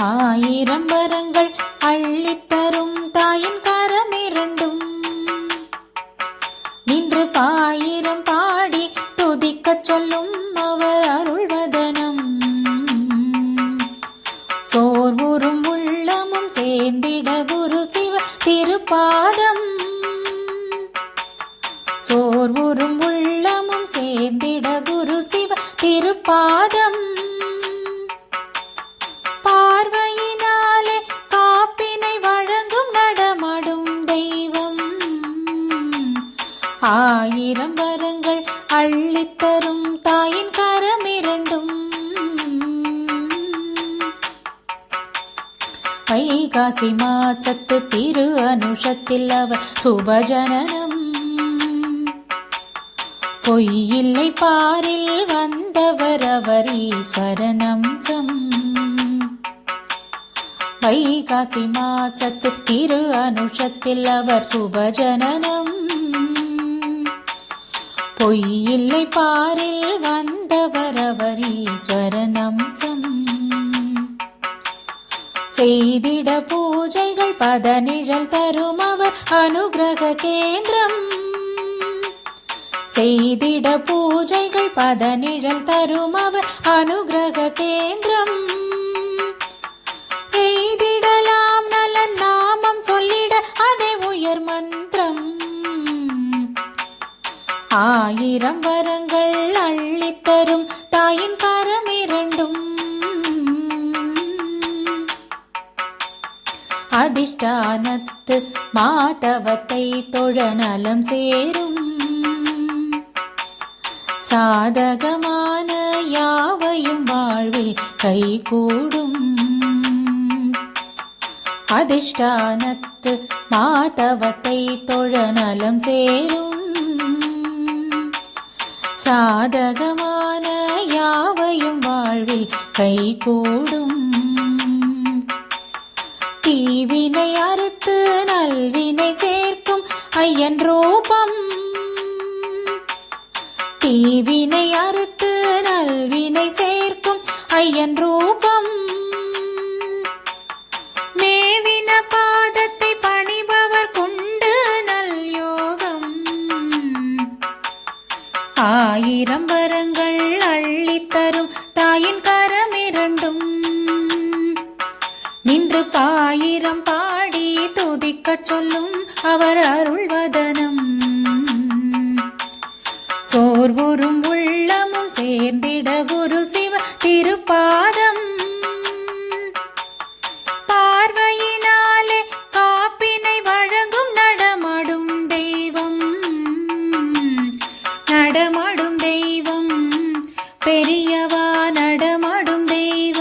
ஆயிரம் வரங்கள் அள்ளித்தரும் தாயின் கரமிரண்டும் நின்று பாயிரம் பாடி துதிக்கச் சொல்லும் அவர் அருள்வதனம். சோர்வுறும் உள்ளமும் சேர்ந்திட குரு சிவ திருப்பாதம். சோர்வுறும் உள்ளமும் சேர்ந்திட குரு சிவ திருப்பாதம் ஆயிரம் வரங்கள் அள்ளித்தரும் தாயின் கரமிரண்டும். வைகாசி மாசத்து திரு அனுஷத்தில் அவர் சுபஜனனம். பொய்யில்லை பாரில் வந்தவர் அவர் ஈஸ்வரனம்சம் வைகாசி மாசத்து திரு அனுஷத்தில் அவர் சுபஜனனம். பொய்யில்லை பாரில் வந்தவர் அவர் ஈஸ்வரநம்சம் செய்திட பூஜைகள் பதனிழல் தரும் அவர் அனுகிரக கேந்திரம். செய்திட பூஜைகள் பதனிழல் தரும் அவர் அனுகிரக கேந்திரம். ஆயிரம் வரங்கள் அள்ளித்தரும் தாயின் கரம் இரண்டும் அதிஷ்டானத்து மாதவத்தை தொழ நலம் சேரும். சாதகமான யாவையும் வாழ்வில் கைகூடும். அதிஷ்டானத்து மாதவத்தை தொழ நலம் சேரும். சாதகமான யாவையும் வாழ்வில் கைகூடும் தீவினை அறுத்து நல்வினை சேர்க்கும் ஐயன் ரூபம். தீவினை அறுத்து நல்வினை சேர்க்கும் ஐயன் ரூபம். ஆயிரம் வரங்கள் அள்ளித்தரும் தாயின் கரமிரண்டும். நின்று பாயிரம் பாடி துதிக்கச் சொல்லும் அவர் அருள்வதனம். சோர்வுறும் உள்ளமும் சேர்ந்திட குரு பெரியவா நடமாடும் தெய்வம் நடமாடும் தெய்வம்?